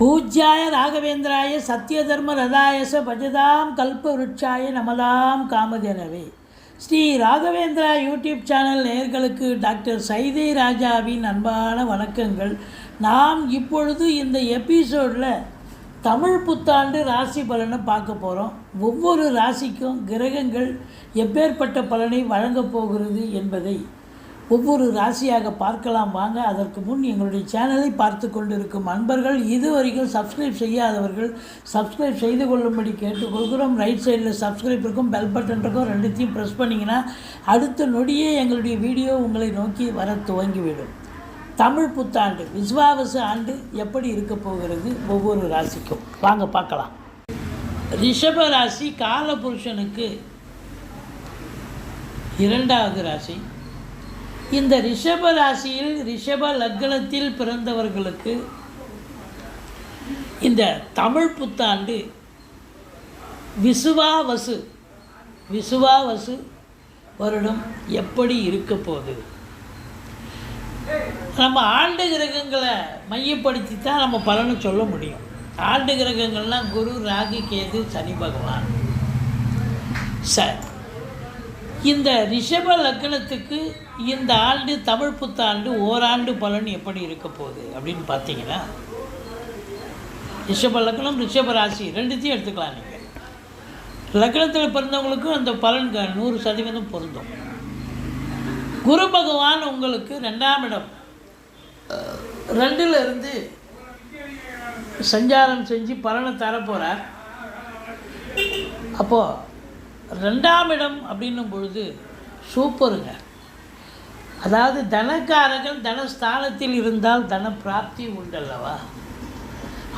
பூஜ்யாய ராகவேந்திராய சத்யதர்ம ரதாயச பஜதாம் கல்பவருட்சாய நமதாம் காமதேனவே. ஸ்ரீ ராகவேந்திரா யூடியூப் சேனல் நேயர்களுக்கு டாக்டர் சைதை ராஜாவின் அன்பான வணக்கங்கள். நாம் இப்பொழுது இந்த எபிசோடில் தமிழ் புத்தாண்டு ராசி பலனை பார்க்க போகிறோம் ஒவ்வொரு ராசிக்கும் கிரகங்கள் எப்பேற்பட்ட பலனை வழங்கப் போகிறது என்பதை ஒவ்வொரு ராசியாக பார்க்கலாம். வாங்க அதற்கு முன் எங்களுடைய சேனலை பார்த்து கொண்டிருக்கும் அன்பர்கள் இதுவரைக்கும் சப்ஸ்கிரைப் செய்யாதவர்கள் சப்ஸ்கிரைப் செய்து கொள்ளும்படி கேட்டுக்கொள்கிறோம். ரைட் சைடில் சப்ஸ்கிரைப் இருக்கும் பெல் பட்டன் இருக்கும் ரெண்டுத்தையும் ப்ரெஸ் பண்ணிங்கன்னா அடுத்த நொடியே எங்களுடைய வீடியோ உங்களை நோக்கி வர துவங்கிவிடும். தமிழ் புத்தாண்டு விஸ்வாவச ஆண்டு எப்படி இருக்க போகிறது ஒவ்வொரு ராசிக்கும்? வாங்க பார்க்கலாம். ரிஷப ராசி காலபுருஷனுக்கு இரண்டாவது ராசி. இந்த ரிஷப ராசியில் ரிஷப லக்னத்தில் பிறந்தவர்களுக்கு இந்த தமிழ் புத்தாண்டு விசுவாவசு விசுவாவசு வருடம் எப்படி இருக்க போகுது? நம்ம ஆண்டு கிரகங்களை மையப்படுத்தி தான் நம்ம பலனை சொல்ல முடியும். ஆண்டு கிரகங்கள்லாம் குரு ராகு கேது சனி பகவான். சார் இந்த ரிஷப லக்னத்துக்கு இந்த ஆண்டு தமிழ் புத்தாண்டு ஓராண்டு பலன் எப்படி இருக்க போகுது அப்படின்னு பார்த்தீங்கன்னா ரிஷப லக்னம் ரிஷப ராசி ரெண்டுத்தையும் எடுத்துக்கலாம் நீங்கள் லக்னத்தில் பிறந்தவங்களுக்கும் அந்த பலன் க- நூறு சதவீதம் பொருந்தும். குரு பகவான் உங்களுக்கு ரெண்டாம் இடம். அஹ், இருந்து சஞ்சாரம் செஞ்சு பலனை தரப்போகிறார் அப்போது ரெண்டாம் இடம் அப்படின்னும் பொழுது சூப்பருங்க. அதாவது தனக்காரர்கள் தனஸ்தானத்தில் இருந்தால் தன பிராப்தி உண்டல்லவா?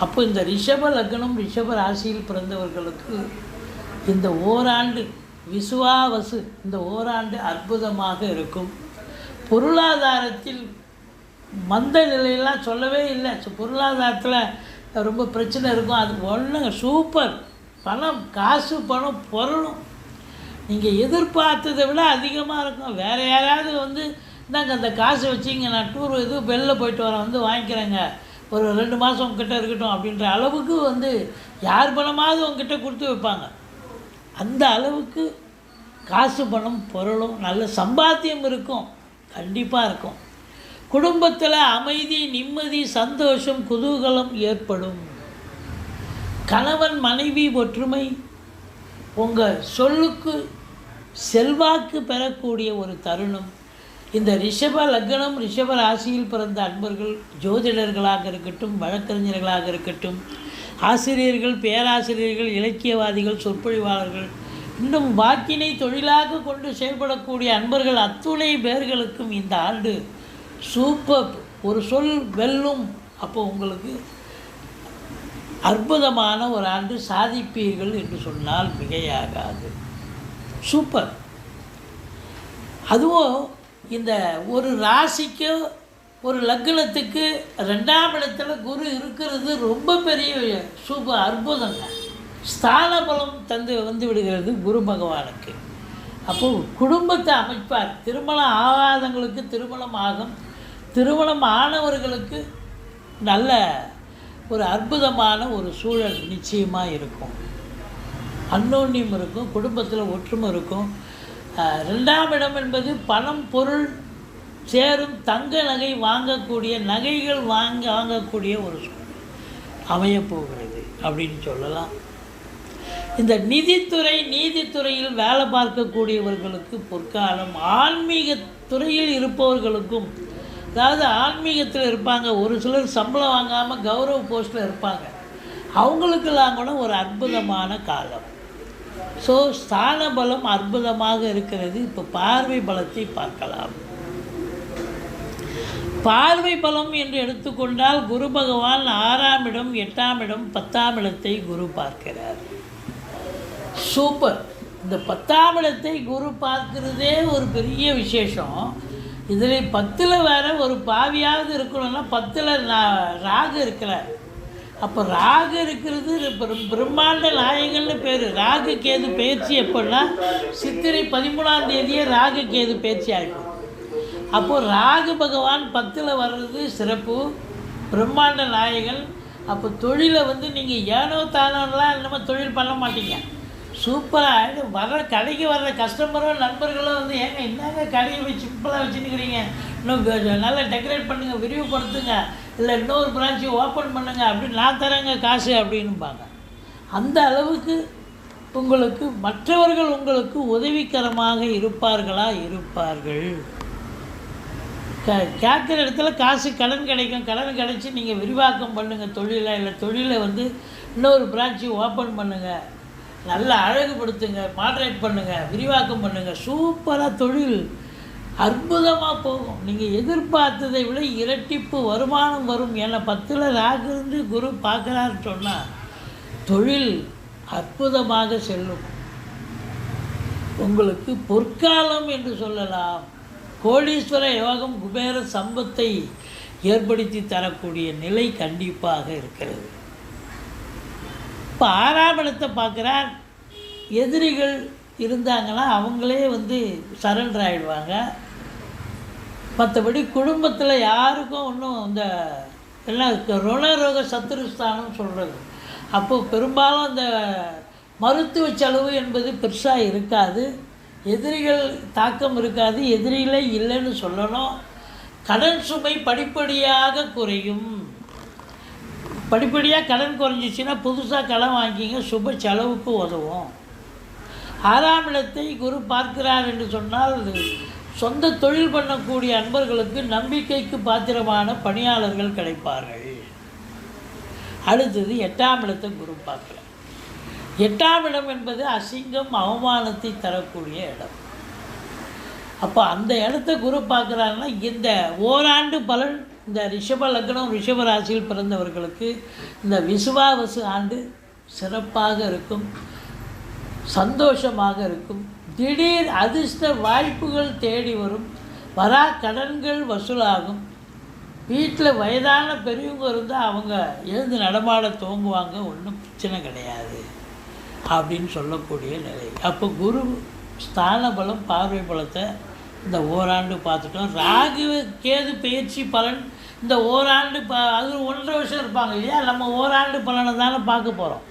அப்போ இந்த ரிஷப லக்னம் ரிஷப ராசியில் பிறந்தவர்களுக்கு இந்த ஓராண்டு விசுவாவசு இந்த ஓராண்டு அற்புதமாக இருக்கும். பொருளாதாரத்தில் மந்த நிலையெல்லாம் சொல்லவே இல்லை. பொருளாதாரத்தில் ரொம்ப பிரச்சனை இருக்கும். அது ஒன்றுங்க சூப்பர். பணம் காசு பணம் பொருளும். நீங்கள் எதிர்பார்த்ததை விட அதிகமாக இருக்கும். வேறு யாராவது வந்து இந்தாங்க அந்த காசை வச்சிங்க நான் டூர் இது வெளில போயிட்டு வரேன் வந்து வாங்கிக்கிறேங்க. ஒரு ரெண்டு மாதம் உங்ககிட்ட இருக்கட்டும் அப்படின்ற அளவுக்கு வந்து யார் பணமாவது உங்ககிட்ட கொடுத்து வைப்பாங்க. அந்த அளவுக்கு காசு பணம் பொருளும் நல்ல சம்பாத்தியம் இருக்கும். கண்டிப்பாக இருக்கும். குடும்பத்தில் அமைதி நிம்மதி சந்தோஷம் குதூகலம் ஏற்படும். கணவன் மனைவி ஒற்றுமை உங்கள் சொல்லுக்கு செல்வாக்கு பெறக்கூடிய ஒரு தருணம். இந்த ரிஷப லக்னம் ரிஷப ராசியில் பிறந்த அன்பர்கள் ஜோதிடர்களாக இருக்கட்டும் வழக்கறிஞர்களாக இருக்கட்டும் ஆசிரியர்கள் பேராசிரியர்கள் இலக்கியவாதிகள் சொற்பொழிவாளர்கள் இன்னும் வாக்கினை தொழிலாக கொண்டு செயல்படக்கூடிய அன்பர்கள் அத்துணை பேர்களுக்கும் இந்த ஆண்டு சூப்பர். ஒரு சொல் வெல்லும். அப்போ உங்களுக்கு அற்புதமான ஒரு ஆண்டு சாதிப்பீர்கள் என்று சொன்னால் மிகையாகாது. சூப்பர். அதுவும் இந்த ஒரு ராசிக்கு ஒரு லக்னத்துக்கு ரெண்டாம் இடத்துல குரு இருக்கிறது ரொம்ப பெரிய சூப்பர் அற்புதங்க. ஸ்தான பலம் தந்து வந்து விடுகிறது குரு பகவானுக்கு. அப்போது குடும்பத்தை அமைப்பார். திருமணம் ஆகாதவங்களுக்கு திருமணம் ஆகும். திருமணம் ஆனவர்களுக்கு நல்ல ஒரு அற்புதமான ஒரு சூழல் நிச்சயமாக இருக்கும். அன்னோன்யம் இருக்கும் குடும்பத்தில் ஒற்றுமை இருக்கும். ரெண்டாம் இடம் என்பது பணம் பொருள் சேரும் தங்க நகை வாங்கக்கூடிய நகைகள் வாங்க வாங்கக்கூடிய ஒரு சூழ்நிலை அமையப்போகிறது அப்படின்னு சொல்லலாம். இந்த நிதித்துறை நீதித்துறையில் வேலை பார்க்கக்கூடியவர்களுக்கு பொற்காலம் ஆன்மீக துறையில் இருப்பவர்களுக்கும் அதாவது ஆன்மீகத்தில் இருப்பாங்க ஒரு சிலர் சம்பளம் வாங்காமல் கௌரவ போஸ்ட்டில் இருப்பாங்க. அவங்களுக்கெல்லாம் கூட ஒரு அற்புதமான காலம். ஸோ ஸ்தான பலம் அற்புதமாக இருக்கிறது. இப்போ பார்வை பலத்தை பார்க்கலாம். பார்வை பலம் என்று எடுத்துக்கொண்டால் குரு பகவான் ஆறாம் இடம் எட்டாம் இடம் பத்தாம் இடத்தை குரு பார்க்கிறார். சூப்பர் இந்த பத்தாம் இடத்தை குரு பார்க்கிறதே ஒரு பெரிய விசேஷம். இதில் பத்தில் வேறு ஒரு பாவியாவது இருக்கணும்னா பத்தில் ராகு இருக்கிறார். அப்போ ராகு இருக்கிறது பிரம்மாண்ட நாயகன்னு பேர். ராகு கேது பயிற்சி எப்படின்னா சித்திரை பதிமூணாம் தேதியே ராகு கேது பயிற்சி ஆகிடும் அப்போது ராகு பகவான் பத்தில் வர்றது சிறப்பு. பிரம்மாண்ட நாயகன். அப்போ தொழிலை வந்து நீங்கள் ஏனோ தானோலாம் இல்லாமல் தொழில் பண்ண மாட்டீங்க. சூப்பராக வர்ற கடைக்கு வர்ற கஸ்டமரோ நண்பர்களோ வந்து ஏங்க என்னங்க கடையை வச்சு சிம்பிளாக வச்சுருக்கிறீங்க இன்னும் நல்லா டெக்கரேட் பண்ணுங்கள் விரிவுபடுத்துங்க. இல்லை இன்னொரு பிரான்ச்சு ஓப்பன் பண்ணுங்கள் அப்படின்னு நான் தரேங்க காசு அப்படின்பாங்க. அந்த அளவுக்கு உங்களுக்கு மற்றவர்கள் உங்களுக்கு உதவிகரமாக இருப்பார்களா? இருப்பார்கள். க கேட்குற இடத்துல காசு கடன் கிடைக்கும். கடன் கிடைச்சி நீங்கள் விரிவாக்கம் பண்ணுங்கள் தொழிலை இல்லை தொழிலை வந்து இன்னொரு பிரான்ச்சு ஓப்பன் பண்ணுங்கள் நல்லா அழகுபடுத்துங்க மாட்ரேட் பண்ணுங்கள் விரிவாக்கம் பண்ணுங்கள் சூப்பராக தொழில். அற்புதமாக போகும். நீங்கள் எதிர்பார்த்ததை விட இரட்டிப்பு வருமானம் வரும் என பத்தில் ராகிருந்து குரு பார்க்குறாரு சொன்னால் தொழில் அற்புதமாக செல்லும். உங்களுக்கு பொற்காலம் என்று சொல்லலாம். கோடீஸ்வர யோகம் குபேர சம்பத்தை ஏற்படுத்தி தரக்கூடிய நிலை கண்டிப்பாக இருக்கிறது. இப்போ ஆறாம் இடத்தை பார்க்குறார் எதிரிகள் இருந்தாங்கன்னா அவங்களே வந்து சரண்டர் ஆகிடுவாங்க மற்றபடி குடும்பத்தில் யாருக்கும் ஒன்றும் இந்த எல்லாம் ருணரோக சத்துருஸ்தானம் சொல்கிறது அப்போ பெரும்பாலும் அந்த மருத்துவ செலவு என்பது பெருசாக இருக்காது. எதிரிகள் தாக்கம் இருக்காது. எதிரிகளே இல்லைன்னு சொல்லணும். கடன் சுமை படிப்படியாக குறையும். படிப்படியாக கடன் குறைஞ்சிச்சின்னா புதுசாக கடன் வாங்கிங்க சுப செலவுக்கு உதவும். ஆறாம் இடத்தை குரு பார்க்கிறார் என்று சொன்னால் சொந்த தொழில் பண்ணக்கூடிய அன்பர்களுக்கு நம்பிக்கைக்கு பாத்திரமான பணியாளர்கள் கிடைப்பார்கள். அடுத்தது எட்டாம் இடத்தை குரு பார்க்குறேன் எட்டாம் இடம் என்பது அசிங்கம் அவமானத்தை தரக்கூடிய இடம். அப்போ அந்த இடத்த குரு பார்க்குறாங்கன்னா இந்த ஓராண்டு பலன் இந்த ரிஷப லக்னம் ரிஷப ராசியில் பிறந்தவர்களுக்கு இந்த விசுவாவசு ஆண்டு சிறப்பாக இருக்கும் சந்தோஷமாக இருக்கும். திடீர் அதிர்ஷ்ட வாய்ப்புகள் தேடி வரும். வரா கடன்கள் வசூலாகும். வீட்டில் வயதான பெரியவங்க இருந்தால் அவங்க எழுந்து நடமாட துவங்குவாங்க ஒன்றும் பிரச்சனை கிடையாது அப்படின்னு சொல்லக்கூடிய நிலை. அப்போ குரு ஸ்தான பலம் பார்வை பலத்தை இந்த ஓராண்டு பார்த்துட்டோம். ராகு கேது பயிற்சி பலன் இந்த ஓராண்டு ப அது ஒன்றரை வருஷம் இருப்பாங்க இல்லையா? நம்ம ஓராண்டு பலனை தானே பார்க்க போகிறோம்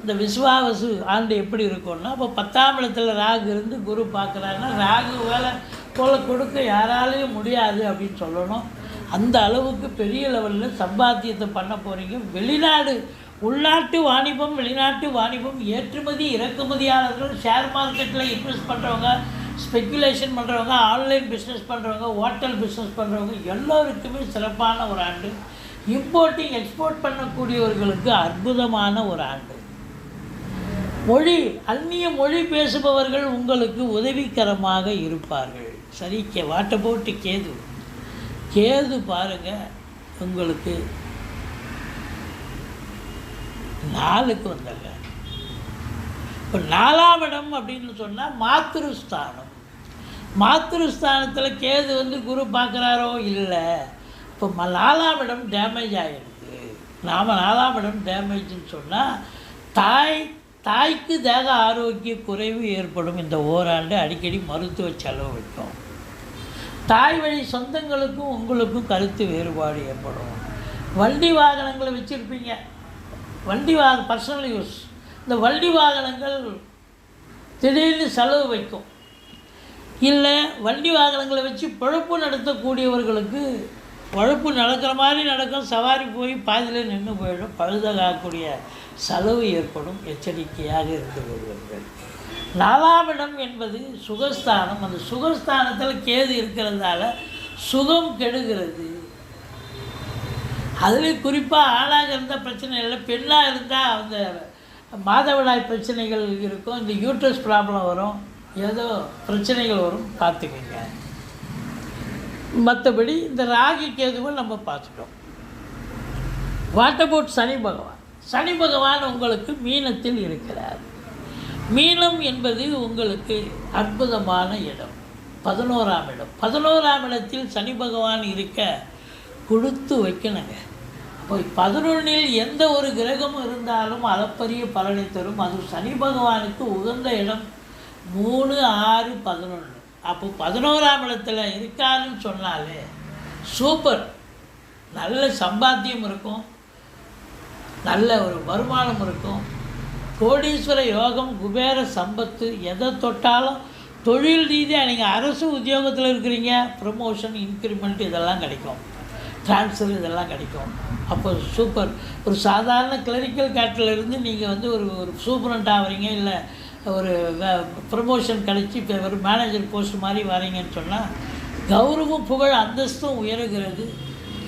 இந்த விஸ்வாவசு ஆண்டு எப்படி இருக்கும்னா அப்போ பத்தாம் இடத்துல ராகு இருந்து குரு பார்க்குறாருன்னா ராகு வேலை போல கொடுக்க யாராலையும் முடியாது அப்படின்னு சொல்லணும். அந்த அளவுக்கு பெரிய லெவலில் சம்பாத்தியத்தை பண்ண போகிறீங்க வெளிநாடு உள்நாட்டு வாணிபம் வெளிநாட்டு வாணிபம் ஏற்றுமதி இறக்குமதியாளர்கள் ஷேர் மார்க்கெட்டில் இன்வெஸ்ட் பண்ணுறவங்க ஸ்பெக்குலேஷன் பண்ணுறவங்க ஆன்லைன் பிஸ்னஸ் பண்ணுறவங்க ஹோட்டல் பிஸ்னஸ் பண்ணுறவங்க எல்லோருக்குமே சிறப்பான ஒரு ஆண்டு. இம்போர்ட்டிங் எக்ஸ்போர்ட் பண்ணக்கூடியவர்களுக்கு அற்புதமான ஒரு ஆண்டு. மொழி அந்நிய மொழி பேசுபவர்கள் உங்களுக்கு உதவிகரமாக இருப்பார்கள். சரி கே வாட்டை போட்டு கேது. கேது பாருங்க உங்களுக்கு நாலுக்கு வந்தாங்க இப்போ நாலாம் இடம் அப்படின்னு சொன்னால் மாத்திருஸ்தானம். மாத்திருஸ்தானத்தில் கேது வந்து குரு பார்க்குறாரோ இல்லை இப்போ ம- நாலாம் இடம் டேமேஜ் ஆகிருக்கு நாம் நாலாம் இடம் டேமேஜ்னு சொன்னால் தாய் தாய்க்கு தேக ஆரோக்கிய குறைவு ஏற்படும் இந்த ஓராண்டு அடிக்கடி மருத்துவ செலவு வைக்கும். தாய் வழி சொந்தங்களுக்கும் உங்களுக்கும் கருத்து வேறுபாடு ஏற்படும். வண்டி வாகனங்களை வச்சுருப்பீங்க. வண்டி வாக பர்சனல் யூஸ் இந்த வண்டி வாகனங்கள் திடீர்னு செலவு வைக்கும். இல்லை வண்டி வாகனங்களை வச்சு பழப்பு நடத்தக்கூடியவர்களுக்கு பழப்பு நடக்கிற மாதிரி நடக்கும். சவாரி போய் பாதியில் நின்று போயிடும். பழுதகாக்கூடிய செலவு ஏற்படும் எச்சரிக்கையாக இருந்து கொள்வீர்கள் நாலாவிடம் என்பது சுகஸ்தானம். அந்த சுகஸ்தானத்தில் கேது இருக்கிறதால சுகம் கெடுகிறது. அதுலேயும் குறிப்பாக ஆணாக இருந்தால் பிரச்சனை இல்லை பெண்ணாக இருந்தால் அந்த மாதவிடாய் பிரச்சனைகள் இருக்கும். இந்த யூட்ரஸ் ப்ராப்ளம் வரும். ஏதோ பிரச்சனைகள் வரும். பார்த்துக்கோங்க. மற்றபடி இந்த ராகி கேதுவை நம்ம பார்த்துட்டோம். வாட் அபவுட் சனி பகவான். சனி பகவான் உங்களுக்கு மீனத்தில் இருக்கிறார். மீனம் என்பது உங்களுக்கு அற்புதமான இடம். பதினோராம் இடம். பதினோராம் இடத்தில் சனி பகவான் இருக்க கொடுத்து வைக்கணுங்க. அப்போ பதினொன்றில் எந்த ஒரு கிரகமும் இருந்தாலும் அளப்பரிய பலனை தரும். அது சனி பகவானுக்கு உகந்த இடம். மூணு ஆறு பதினொன்று அப்போ பதினோராம் இடத்துல இருக்காருன்னு சொன்னாலே சூப்பர். நல்ல சம்பாத்தியம் இருக்கும். நல்ல ஒரு வருமானம் இருக்கும். கோடீஸ்வர யோகம் குபேர சம்பத்து எதை தொட்டாலும் தொழில் ரீதியாக நீங்கள் அரசு உத்தியோகத்தில் இருக்கிறீங்க ப்ரமோஷன் இன்க்ரிமெண்ட் இதெல்லாம் கிடைக்கும். ட்ரான்ஸ்ஃபர் இதெல்லாம் கிடைக்கும். அப்போ சூப்பர் ஒரு சாதாரண கிளரிக்கல் கேட்டில் இருந்து நீங்கள் வந்து ஒரு ஒரு சூப்பரண்ட் ஆகிறீங்க இல்லை ஒரு ப்ரமோஷன் கிடைச்சி இப்போ ஒரு மேனேஜர் போஸ்ட் மாதிரி வரீங்கன்னு சொன்னால் கௌரவம் புகழ் அந்தஸ்தும் உயருகிறது.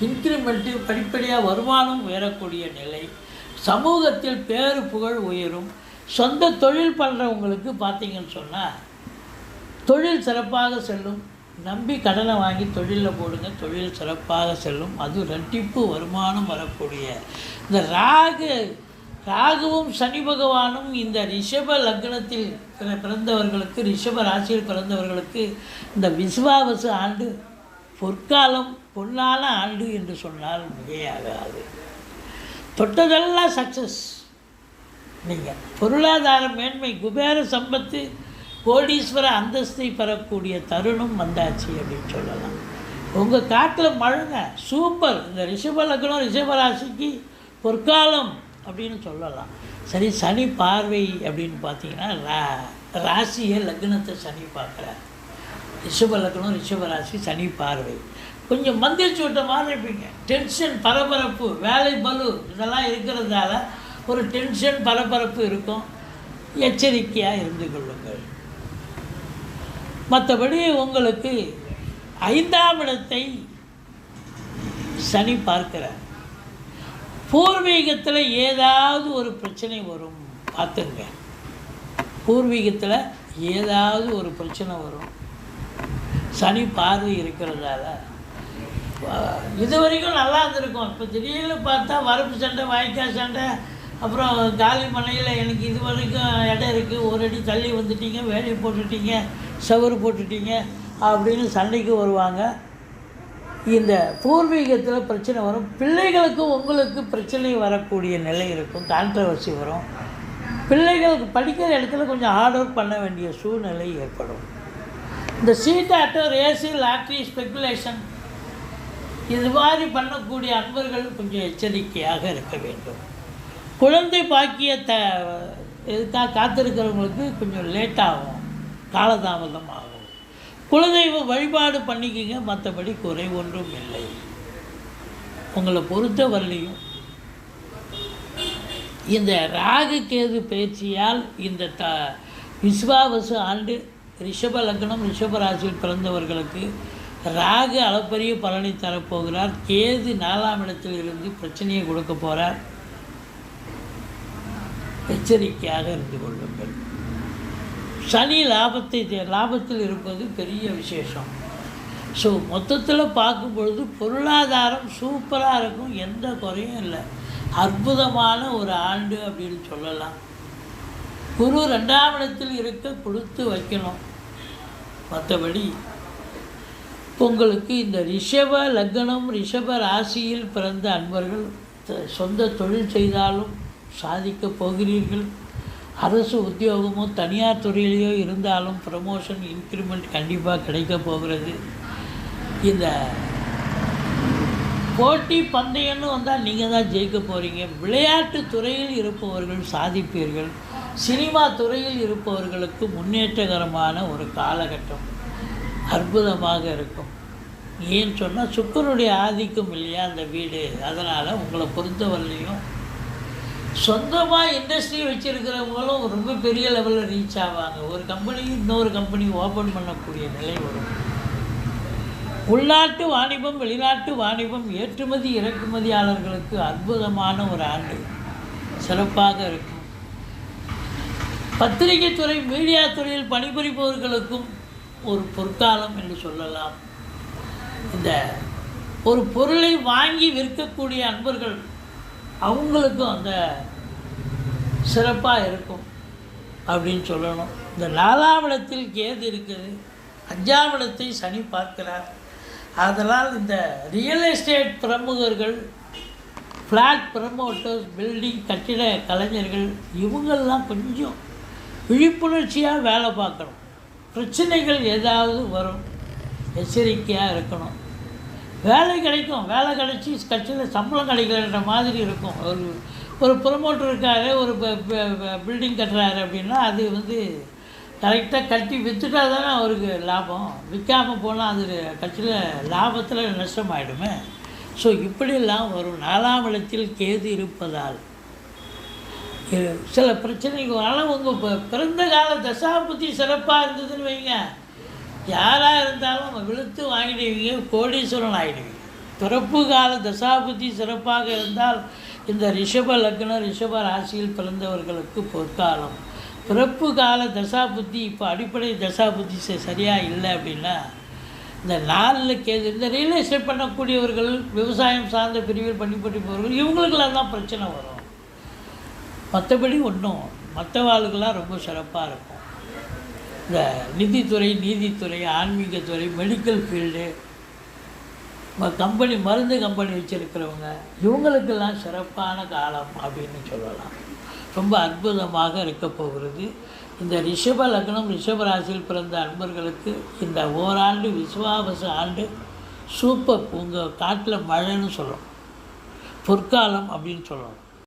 இன்க்ரிமெண்ட்டு படிப்படியாக வருமானம் உயரக்கூடிய நிலை. சமூகத்தில் பேரு புகழ் உயரும். சொந்த தொழில் பண்ணுறவங்களுக்கு பார்த்தீங்கன்னு சொன்னால் தொழில் சிறப்பாக செல்லும். நம்பி கடனை வாங்கி தொழிலில் போடுங்க தொழில் சிறப்பாக செல்லும். அது ரெட்டிப்பு வருமானம் வரக்கூடிய. இந்த ராகு ராகுவும் சனி பகவானும் இந்த ரிஷப லக்னத்தில் பிற- பிறந்தவர்களுக்கு ரிஷப ராசியில் பிறந்தவர்களுக்கு இந்த விஸ்வாவசு ஆண்டு பொற்காலம் பொன்னான ஆண்டு என்று சொன்னால் மிகையாகாது தொட்டதெல்லாம் சக்ஸஸ் நீங்கள் பொருளாதார மேன்மை குபேர சம்பத்து கோடீஸ்வர அந்தஸ்தை பெறக்கூடிய தருணம் வந்தாச்சு அப்படின்னு சொல்லலாம். உங்கள் காட்டில் மழைங்க சூப்பர். இந்த ரிஷப லக்னம் ரிஷப ராசிக்கு பொற்காலம் அப்படின்னு சொல்லலாம். சரி சனி பார்வை அப்படின்னு பார்த்தீங்கன்னா ரா ராசியை லக்னத்தை சனி பார்க்குறாரு. ரிஷப ரிஷபராசி சனி பார்வை. கொஞ்சம் மந்திரிச்சு விட்ட மாதிரி இருப்பீங்க டென்ஷன் பரபரப்பு வேலை பலு இதெல்லாம் இருக்கிறதால ஒரு டென்ஷன் பரபரப்பு இருக்கும். எச்சரிக்கையாக இருந்து கொள்ளுங்கள். மற்றபடி உங்களுக்கு ஐந்தாம் இடத்தை சனி பார்க்கிறார். பூர்வீகத்தில் ஏதாவது ஒரு பிரச்சனை வரும். பார்த்துங்க. பூர்வீகத்தில் ஏதாவது ஒரு பிரச்சனை வரும். சனி பார்வை இருக்கிறதால. இது வரைக்கும் நல்லா இருந்திருக்கும். இப்போ திடீர்னு பார்த்தா வரப்பு சண்டை வாய்க்கால் சண்டை அப்புறம் காலி மனையில் எனக்கு இது வரைக்கும் இடம் இருக்குது ஒரு அடி தள்ளி வந்துட்டீங்க வேலையை போட்டுட்டீங்க சவறு போட்டுட்டீங்க அப்படின்னு சண்டைக்கு வருவாங்க. இந்த பூர்வீகத்தில் பிரச்சனை வரும். பிள்ளைகளுக்கு உங்களுக்கு பிரச்சனை வரக்கூடிய நிலை இருக்கும். கான்ட்ரவர்சி வரும். பிள்ளைகளுக்கு படிக்கிற இடத்துல கொஞ்சம் ஹார்ட் ஒர்க் பண்ண வேண்டிய சூழ்நிலை ஏற்படும். இந்த சீட்டாட்டோ ரேஸு லாட்ரி ஸ்பெகுலேஷன் இது மாதிரி பண்ணக்கூடிய அன்பர்கள் கொஞ்சம் எச்சரிக்கையாக இருக்க வேண்டும். குழந்தை பாக்கிய த இதுக்காக காத்திருக்கிறவங்களுக்கு கொஞ்சம் லேட்டாகும் காலதாமதம் ஆகும் குலதெய்வ வழிபாடு பண்ணிக்கிங்க மற்றபடி குறை ஒன்றும் இல்லை. உங்களை பொறுத்த வரலையும் இந்த ராகு கேது பயிற்சியால் இந்த த விஸ்வாவசு ஆண்டு ரிஷப லக்னம் ரிஷப ராசியில் பிறந்தவர்களுக்கு ராகு அளப்பரிய பலனை தரப்போகிறார். கேது நாலாம் இடத்தில் இருந்து பிரச்சனையை கொடுக்க போகிறார் எச்சரிக்கையாக இருந்து கொள்ளுங்கள். சனி லாபத்தை தே- லாபத்தில் இருப்பது பெரிய விசேஷம். ஸோ மொத்தத்தில் பார்க்கும் பொழுது பொருளாதாரம் சூப்பராக இருக்கும். எந்த குறையும் இல்லை. அற்புதமான ஒரு ஆண்டு அப்படின்னு சொல்லலாம். குரு ரெண்டாம் இடத்தில் இருக்க கொடுத்து வைக்கணும். மற்றபடி உங்களுக்கு இந்த ரிஷப லக்னம் ரிஷப ராசியில் பிறந்த அன்பர்கள் சொந்த தொழில் செய்தாலும் சாதிக்கப் போகிறீர்கள். அரசு உத்தியோகமோ தனியார் துறையிலையோ இருந்தாலும் ப்ரமோஷன் இன்க்ரிமெண்ட் கண்டிப்பாக கிடைக்கப் போகிறது. இந்த போட்டி பந்தயம்னு வந்தால் நீங்கள் தான் ஜெயிக்க போகிறீங்க விளையாட்டு துறையில் இருப்பவர்கள் சாதிப்பீர்கள். சினிமா துறையில் இருப்பவர்களுக்கு முன்னேற்றகரமான ஒரு காலகட்டம் அற்புதமாக இருக்கும். ஏன்னு சொன்னால் சுக்கரனுடைய ஆதிக்கம் இல்லையா அந்த வீடு. அதனால் உங்களை பொறுத்தவரையிலையும் சொந்தமாக இண்டஸ்ட்ரி வச்சுருக்கிறவங்களும் ரொம்ப பெரிய லெவலில் ரீச் ஆவாங்க. ஒரு கம்பெனி இன்னொரு கம்பெனி ஓப்பன் பண்ணக்கூடிய நிலை வரும். உள்நாட்டு வாணிபம் வெளிநாட்டு வாணிபம் ஏற்றுமதி இறக்குமதியாளர்களுக்கு அற்புதமான ஒரு ஆண்டு. சிறப்பாக இருக்கும் பத்திரிகை துறை மீடியா துறையில் பணிபுரிபவர்களுக்கும் ஒரு பொற்காலம் என்று சொல்லலாம். இந்த ஒரு பொருளை வாங்கி விற்கக்கூடிய அன்பர்கள் அவங்களுக்கும் அந்த சிறப்பாக இருக்கும் அப்படின்னு சொல்லணும். இந்த நாலாம் இடத்தில் கேது இருக்குது. அஞ்சாம் இடத்தை சனி பார்க்கிறார். அதனால் இந்த ரியல் எஸ்டேட் பிரமுகர்கள் ஃப்ளாட் ப்ரமோட்டர்ஸ் பில்டிங் கட்டிட கலைஞர்கள் இவங்கெல்லாம் கொஞ்சம் விழிப்புணர்ச்சியாக வேலை பார்க்கணும். பிரச்சனைகள் ஏதாவது வரும். எச்சரிக்கையாக இருக்கணும். வேலை கிடைக்கும். வேலை கிடைச்சி கட்சியில் சம்பளம் கிடைக்கலன்ற மாதிரி இருக்கும். ஒரு ஒரு ப்ரொமோட்டர் இருக்காரு ஒரு பில்டிங் கட்டுறாரு அப்படின்னா அது வந்து கரெக்டாக கட்டி விற்றுட்டா தானே அவருக்கு லாபம். விற்காமல் போனால் அது கட்சியில் லாபத்தில் நஷ்டமாயிடுமே. ஸோ இப்படியெல்லாம் வரும். நாலாம் இடத்தில் கேது இருப்பதால். சில பிரச்சனைகள். ஆனால் உங்கள் இப்போ பிறந்த கால தசாபுத்தி சிறப்பாக இருந்ததுன்னு வைங்க. யாராக இருந்தாலும் விழுத்து வாங்கிடுவீங்க கோடீஸ்வரன் ஆகிடுவீங்க பிறப்பு கால தசாபுத்தி சிறப்பாக இருந்தால் இந்த ரிஷப லக்னம் ரிஷப ராசியில் பிறந்தவர்களுக்கு பொற்காலம். பிறப்பு கால தசாபுத்தி இப்போ அடிப்படை தசாபுத்தி சரியாக இல்லை அப்படின்னா இந்த நாளில் கேது இந்த ரியல் எஸ்டேட் பண்ணக்கூடியவர்கள் விவசாயம் சார்ந்த பிரிவில் பணிபுரிபவர்கள் இவங்களுக்கெல்லாம் தான் பிரச்சனை வரும். மற்றபடி ஒன்றும் மற்ற வாழ்க்கெல்லாம் ரொம்ப சிறப்பாக இருக்கும். இந்த நிதித்துறை நீதித்துறை ஆன்மீகத்துறை மெடிக்கல் ஃபீல்டு கம்பெனி மருந்து கம்பெனி வச்சுருக்கிறவங்க இவங்களுக்கெல்லாம் சிறப்பான காலம் அப்படின்னு சொல்லலாம். ரொம்ப அற்புதமாக இருக்க போகிறது. இந்த ரிஷப லக்னம் ரிஷப ராசியில் பிறந்த அன்பர்களுக்கு இந்த ஓராண்டு விஸ்வாவச ஆண்டு சூப்பர். உங்கள் காட்டில் மழைன்னு சொல்லும் பொற்காலம் அப்படின்னு சொல்லணும்